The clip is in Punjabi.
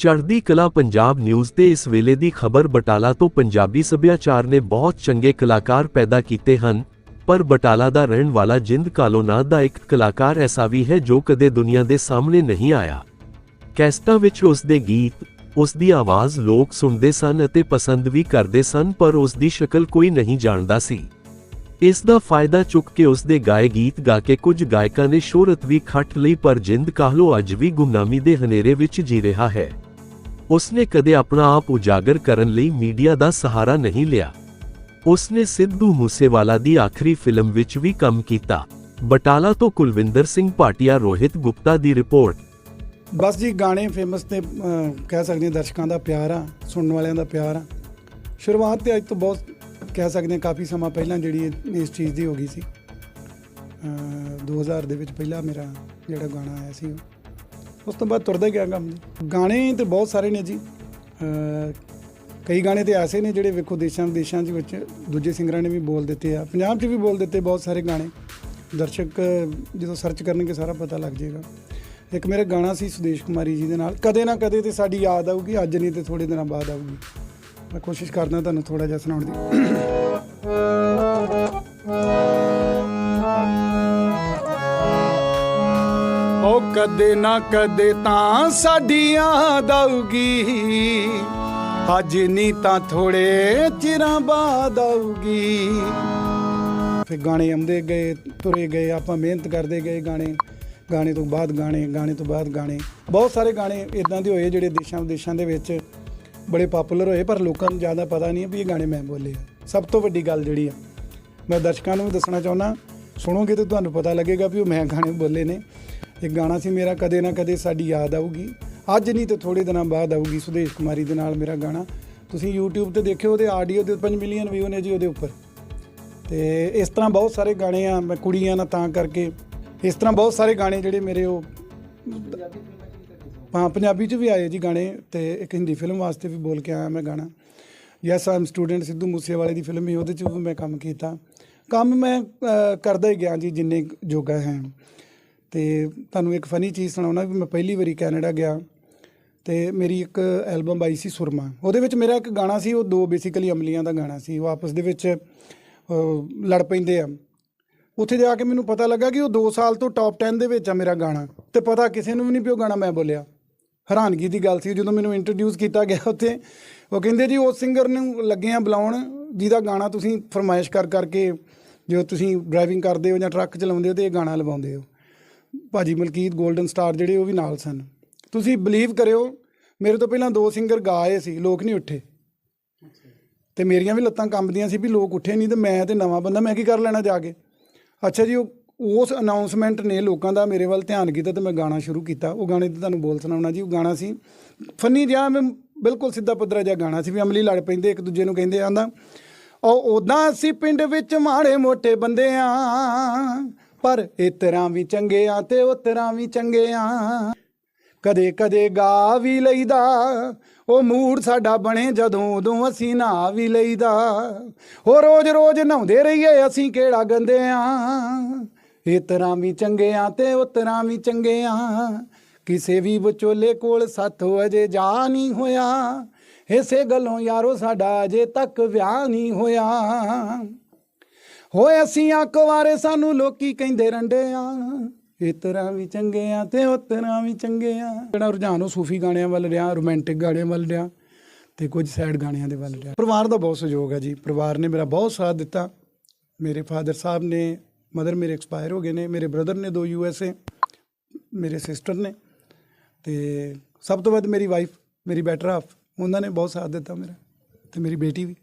ਚੜ੍ਹਦੀ ਕਲਾ ਪੰਜਾਬ ਨਿਊਜ਼ ਤੇ ਇਸ ਵੇਲੇ ਦੀ ਖਬਰ ਬਟਾਲਾ ਤੋਂ ਪੰਜਾਬੀ ਸੱਭਿਆਚਾਰ ਨੇ ਬਹੁਤ ਚੰਗੇ ਕਲਾਕਾਰ ਪੈਦਾ ਕੀਤੇ ਹਨ, ਪਰ ਬਟਾਲਾ ਦਾ ਰਹਿਣ ਵਾਲਾ ਜਿੰਦ ਕਾਲੋ ਨਾਂ ਦਾ ਇੱਕ ਕਲਾਕਾਰ ਐਸਾ ਵੀ ਹੈ ਜੋ ਕਦੇ ਦੁਨੀਆ ਦੇ ਸਾਹਮਣੇ ਨਹੀਂ ਆਇਆ। ਕੈਸਟਾਂ ਵਿੱਚ ਉਸ ਦੇ ਗੀਤ, ਉਸ ਦੀ ਆਵਾਜ਼ ਲੋਕ ਸੁਣਦੇ ਸਨ ਅਤੇ ਪਸੰਦ ਵੀ ਕਰਦੇ ਸਨ, ਪਰ ਉਸ ਦੀ ਸ਼ਕਲ ਕੋਈ ਨਹੀਂ ਜਾਣਦਾ ਸੀ। ਇਸ ਦਾ ਫਾਇਦਾ ਚੁੱਕ ਕੇ ਉਸ ਦੇ ਗਾਏ ਗੀਤ ਗਾ ਕੇ ਕੁਝ ਗਾਇਕਾਂ ਨੇ ਸ਼ੋਹਰਤ ਵੀ ਖੱਟ ਲਈ, ਪਰ ਜਿੰਦ ਕਾਹਲੋ ਅੱਜ ਵੀ ਗੁੰਮਨਾਮੀ ਦੇ ਹਨੇਰੇ ਵਿੱਚ ਜੀ ਰਿਹਾ ਹੈ। ਉਸਨੇ ਕਦੇ ਆਪਣਾ ਆਪ ਉਜਾਗਰ ਕਰਨ ਲਈ ਮੀਡੀਆ ਦਾ ਸਹਾਰਾ ਨਹੀਂ ਲਿਆ। ਉਸਨੇ ਸਿੱਧੂ ਮੂਸੇਵਾਲਾ ਦੀ ਆਖਰੀ ਫਿਲਮ ਵਿੱਚ ਵੀ ਕੰਮ ਕੀਤਾ। ਬਟਾਲਾ ਤੋਂ ਕੁਲਵਿੰਦਰ ਸਿੰਘ ਭਾਟੀਆ ਰੋਹਿਤ ਗੁਪਤਾ ਦੀ ਰਿਪੋਰਟ। ਬਸ ਜੀ ਗਾਣੇ ਫੇਮਸ ਤੇ ਕਹਿ ਸਕਦੇ ਹਾਂ ਦਰਸ਼ਕਾਂ ਦਾ ਪਿਆਰ ਆ ਸੁਣਨ ਵਾਲਿਆਂ ਦਾ ਪਿਆਰ ਆ। ਸ਼ੁਰੂਆਤ ਤੇ ਅੱਜ ਤੋਂ ਬਹੁਤ ਕਹਿ ਸਕਦੇ ਹਾਂ ਕਾਫੀ ਸਮਾਂ ਪਹਿਲਾਂ ਜਿਹੜੀ ਇਸ ਚੀਜ਼ ਦੀ ਹੋ ਗਈ ਸੀ। ਅਹ, 2000 ਦੇ ਵਿੱਚ ਪਹਿਲਾ ਮੇਰਾ ਜਿਹੜਾ ਗਾਣਾ ਆਇਆ ਸੀ ਉਸ ਤੋਂ ਬਾਅਦ ਤੁਰਦਾ ਗਿਆ ਕੰਮ ਜੀ। ਗਾਣੇ ਤੇ ਬਹੁਤ ਸਾਰੇ ਨੇ ਜੀ। ਕਈ ਗਾਣੇ ਤੇ ਐਸੇ ਨੇ ਜਿਹੜੇ ਵੇਖੋ ਦੇਸ਼ਾਂ ਵਿਦੇਸ਼ਾਂ ਦੇ ਵਿੱਚ ਦੂਜੇ ਸਿੰਗਰਾਂ ਨੇ ਵੀ ਬੋਲ ਦਿੱਤੇ ਆ। ਪੰਜਾਬ 'ਚ ਵੀ ਬੋਲ ਦਿੱਤੇ ਬਹੁਤ ਸਾਰੇ ਗਾਣੇ। ਦਰਸ਼ਕ ਜਦੋਂ ਸਰਚ ਕਰਨਗੇ ਸਾਰਾ ਪਤਾ ਲੱਗ ਜਾਏਗਾ। ਇੱਕ ਮੇਰਾ ਗਾਣਾ ਸੀ ਸੁਦੇਸ਼ ਕੁਮਾਰੀ ਜੀ ਦੇ ਨਾਲ। ਕਦੇ ਨਾ ਕਦੇ ਤੇ ਸਾਡੀ ਯਾਦ ਆਊਗੀ, ਅੱਜ ਨਹੀਂ ਤੇ ਥੋੜੇ ਦਿਨਾਂ ਬਾਅਦ ਆਊਗੀ। ਮੈਂ ਕੋਸ਼ਿਸ਼ ਕਰਦਾ ਤੁਹਾਨੂੰ ਥੋੜਾ ਜਿਹਾ ਸੁਣਾਉਣ ਦੀ। ਉਹ ਕਦੇ ਨਾ ਕਦੇ ਤਾਂ ਸਾਡੀ ਯਾਦ ਅੱਜ ਨਹੀਂ ਤਾਂ ਥੋੜੇ ਚਿਰਾਂ ਬਾਅਦ ਆਊਗੀ। ਫਿਰ ਗਾਣੇ ਆਉਂਦੇ ਗਏ, ਤੁਰੇ ਗਏ, ਆਪਾਂ ਮਿਹਨਤ ਕਰਦੇ ਗਏ ਗਾਣੇ। ਗਾਣੇ ਤੋਂ ਬਾਅਦ ਗਾਣੇ ਗਾਣੇ ਤੋਂ ਬਾਅਦ ਗਾਣੇ। ਬਹੁਤ ਸਾਰੇ ਗਾਣੇ ਇਦਾਂ ਦੇ ਹੋਏ ਜਿਹੜੇ ਦੇਸ਼ਾਂ ਵਿਦੇਸ਼ਾਂ ਦੇ ਵਿੱਚ ਬੜੇ ਪਪੂਲਰ ਹੋਏ, ਪਰ ਲੋਕਾਂ ਨੂੰ ਜ਼ਿਆਦਾ ਪਤਾ ਨਹੀਂ ਵੀ ਇਹ ਗਾਣੇ ਮੈਂ ਬੋਲੇ ਆ। ਸਭ ਤੋਂ ਵੱਡੀ ਗੱਲ ਜਿਹੜੀ ਆ, ਮੈਂ ਦਰਸ਼ਕਾਂ ਨੂੰ ਵੀ ਦੱਸਣਾ ਚਾਹੁੰਦਾ, ਸੁਣੋਗੇ ਤਾਂ ਤੁਹਾਨੂੰ ਪਤਾ ਲੱਗੇਗਾ ਵੀ ਉਹ ਮੈਂ ਗਾਣੇ ਬੋਲੇ ਨੇ। ਇੱਕ ਗਾਣਾ ਸੀ ਮੇਰਾ ਕਦੇ ਨਾ ਕਦੇ ਸਾਡੀ ਯਾਦ ਆਊਗੀ। ਅੱਜ ਨਹੀਂ ਤੇ ਥੋੜੇ ਦਿਨਾਂ ਬਾਅਦ ਆਊਗੀ ਸੁਦੇਸ਼ ਕੁਮਾਰੀ ਦੇ ਨਾਲ ਮੇਰਾ ਗਾਣਾ। ਤੁਸੀਂ YouTube ਤੇ ਦੇਖਿਓ ਉਹਦੇ ਆਡੀਓ ਦੇ 5 ਮਿਲੀਅਨ ਵਿਊ ਨੇ ਜੀ ਉਹਦੇ ਉੱਪਰ। ਤੇ ਇਸ ਤਰ੍ਹਾਂ ਬਹੁਤ ਸਾਰੇ ਗਾਣੇ ਆ, ਮੈਂ ਕੁੜੀਆਂ ਨਾਲ ਤਾਂ ਕਰਕੇ। ਇਸ ਤਰ੍ਹਾਂ ਬਹੁਤ ਸਾਰੇ ਗਾਣੇ ਜਿਹੜੇ ਮੇਰੇ ਉਹ ਹਾਂ, ਪੰਜਾਬੀ ਚ ਵੀ ਆਏ ਜੀ ਗਾਣੇ ਤੇ ਇੱਕ ਹਿੰਦੀ ਫਿਲਮ ਵਾਸਤੇ ਵੀ ਬੋਲ ਕੇ ਆਇਆ ਮੈਂ ਗਾਣਾ। ਯੈਸ ਆਮ ਸਟੂਡੈਂਟ ਸਿੱਧੂ ਮੂਸੇਵਾਲੇ ਦੀ ਫਿਲਮ ਹੀ ਉਹਦੇ ਚ ਵੀ ਮੈਂ ਕੰਮ ਕੀਤਾ। ਕੰਮ ਮੈਂ ਕਰਦਾ ਹੀ ਗਿਆ ਜੀ ਜਿੰਨੇ ਕੁ ਜੋਗਾ ਹੈ। ਤੇ ਤੁਹਾਨੂੰ ਇੱਕ ਫਨੀ ਚੀਜ਼ ਸੁਣਾਉਣਾ ਵੀ ਮੈਂ ਪਹਿਲੀ ਵਾਰੀ ਕੈਨੇਡਾ ਗਿਆ ਤੇ ਮੇਰੀ ਇੱਕ ਐਲਬਮ ਆਈ ਸੀ ਸੁਰਮਾ। ਉਹਦੇ ਵਿੱਚ ਮੇਰਾ ਇੱਕ ਗਾਣਾ ਸੀ, ਉਹ ਦੋ ਬੇਸਿਕਲੀ ਅਮਲੀਆਂ ਦਾ ਗਾਣਾ ਸੀ। ਉਹ ਆਪਸ ਦੇ ਵਿੱਚ ਲੜ ਪੈਂਦੇ ਆ। ਉੱਥੇ ਜਾ ਕੇ ਮੈਨੂੰ ਪਤਾ ਲੱਗਾ ਕਿ ਉਹ 2 ਸਾਲ ਤੋਂ ਟੌਪ 10 ਦੇ ਵਿੱਚ ਆ ਮੇਰਾ ਗਾਣਾ। ਤੇ ਪਤਾ ਕਿਸੇ ਨੂੰ ਵੀ ਨਹੀਂ ਪਿਓ ਗਾਣਾ ਮੈਂ ਬੋਲਿਆ। ਹੈਰਾਨਗੀ ਦੀ ਗੱਲ ਸੀ, ਜਦੋਂ ਮੈਨੂੰ ਇੰਟਰੋਡਿਊਸ ਕੀਤਾ ਗਿਆ ਉੱਥੇ, ਉਹ ਕਹਿੰਦੇ ਜੀ ਉਸ ਸਿੰਗਰ ਨੂੰ ਲੱਗੇ ਆ ਬੁਲਾਉਣ, ਜਿਹਦਾ ਗਾਣਾ ਤੁਸੀਂ ਫਰਮਾਇਸ਼ ਕਰ ਕਰਕੇ, ਜੋ ਤੁਸੀਂ ਡਰਾਈਵਿੰਗ ਕਰਦੇ ਹੋ ਜਾਂ ਟਰੱਕ ਚਲਾਉਂਦੇ ਹੋ ਤੇ ਇਹ ਗਾਣਾ ਲਵਾਉਂਦੇ ਹੋ। ਭਾਜੀ ਮਲਕੀਤ 골ਡਨ ਸਟਾਰ ਜਿਹੜੇ ਉਹ ਵੀ ਨਾਲ ਸਨ। ਤੁਸੀਂ ਬਲੀਵ ਕਰਿਓ, ਮੇਰੇ ਤੋਂ ਪਹਿਲਾਂ ਦੋ ਸਿੰਗਰ ਗਾਏ ਸੀ, ਲੋਕ ਨਹੀਂ ਉੱਠੇ। ਤੇ ਮੇਰੀਆਂ ਵੀ ਲੱਤਾਂ ਕੰਬਦੀਆਂ ਸੀ ਵੀ ਲੋਕ ਉੱਠੇ ਨਹੀਂ ਤੇ ਮੈਂ ਤੇ ਨਵਾਂ ਬੰਦਾ, ਮੈਂ ਕੀ ਕਰ ਲੈਣਾ ਜਾ ਕੇ? ਅੱਛਾ ਜੀ, ਉਹ ਉਸ ਅਨਾਉਂਸਮੈਂਟ ਨੇ ਲੋਕਾਂ ਦਾ ਮੇਰੇ ਵੱਲ ਧਿਆਨ ਕੀਤਾ ਤੇ ਮੈਂ ਗਾਣਾ ਸ਼ੁਰੂ ਕੀਤਾ। ਉਹ ਗਾਣੇ ਤੇ ਤੁਹਾਨੂੰ ਬੋਲ ਸੁਣਾਉਣਾ ਜੀ, ਉਹ ਗਾਣਾ ਸੀ, ਫਨੀ ਜਿਹਾ ਮੈਂ ਬਿਲਕੁਲ ਸਿੱਧਾ ਪੱਧਰਾ ਜਿਹਾ ਗਾਣਾ ਸੀ ਵੀ ਅਮਲੀ ਲੜ ਪੈਂਦੇ, ਇੱਕ ਦੂਜੇ ਨੂੰ ਕਹਿੰਦੇ ਆਂਦਾ, ਉਹ ਉਦਾਂ ਅਸੀਂ ਪਿੰਡ ਵਿੱਚ ਮਾੜੇ ਮੋਟੇ ਬੰਦੇ ਆ ਪਰ ਇਹ ਤਰ੍ਹਾਂ ਵੀ ਚੰਗੇ ਆ ਤੇ ਉਹ ਵੀ ਚੰਗੇ ਆ। ਕਦੇ ਕਦੇ ਗਾ ਵੀ ਲਈਦਾ, ਉਹ ਮੂਡ ਸਾਡਾ ਬਣੇ ਜਦੋਂ ਉਦੋਂ ਅਸੀਂ ਨਹਾ ਵੀ ਲਈਦਾ। ਉਹ ਰੋਜ਼ ਰੋਜ਼ ਨਹਾਉਂਦੇ ਰਹੀਏ, ਅਸੀਂ ਕਿਹੜਾ ਗੰਦੇ ਆ। ਇਹ ਤਰ੍ਹਾਂ ਵੀ ਚੰਗੇ ਆ ਤੇ ਉਹ ਵੀ ਚੰਗੇ ਆ। ਕਿਸੇ ਵੀ ਵਿਚੋਲੇ ਕੋਲ ਸਾਥੋਂ ਅਜੇ ਜਾ ਨਹੀਂ ਹੋਇਆ। ਇਸੇ ਗੱਲੋਂ ਯਾਰੋ, ਸਾਡਾ ਅਜੇ ਤੱਕ ਵਿਆਹ ਨਹੀਂ ਹੋਇਆ। ਹੋਏ ਅਸੀਂ ਆ ਕੁਵਾਰੇ ਸਾਨੂੰ ਲੋਕੀ ਕਹਿੰਦੇ ਰੰਡੇ ਆ। ਇਹ ਤਰ੍ਹਾਂ ਵੀ ਚੰਗੇ ਆ ਤੇ ਉਹ ਵੀ ਚੰਗੇ ਆ। ਜਿਹੜਾ ਰੁਝਾਨ ਉਹ ਸੂਫੀ ਗਾਣਿਆਂ ਵੱਲ ਰਿਹਾ, ਰੋਮਾਂਟਿਕ ਗਾਣਿਆਂ ਵੱਲ ਰਿਹਾ ਤੇ ਕੁਝ ਸੈਡ ਗਾਣਿਆਂ ਦੇ ਵੱਲ ਰਿਹਾ। ਪਰਿਵਾਰ ਦਾ ਬਹੁਤ ਸਹਿਯੋਗ ਹੈ ਜੀ। ਪਰਿਵਾਰ ਨੇ ਮੇਰਾ ਬਹੁਤ ਸਾਥ ਦਿੱਤਾ। ਮੇਰੇ ਫਾਦਰ ਸਾਹਿਬ ਨੇ, ਮਦਰ ਮੇਰੇ ਐਕਸਪਾਇਰ ਹੋ ਗਏ ਨੇ, ਮੇਰੇ ਬ੍ਰਦਰ ਨੇ ਦੋ ਯੂ ਐਸ ਏ, ਮੇਰੇ ਸਿਸਟਰ ਨੇ ਤੇ ਸਭ ਤੋਂ ਵੱਧ ਮੇਰੀ ਵਾਈਫ, ਮੇਰੀ ਬੈਟਰ ਹਾਫ, ਉਹਨਾਂ ਨੇ ਬਹੁਤ ਸਾਥ ਦਿੱਤਾ ਮੇਰਾ ਤੇ ਮੇਰੀ ਬੇਟੀ ਵੀ।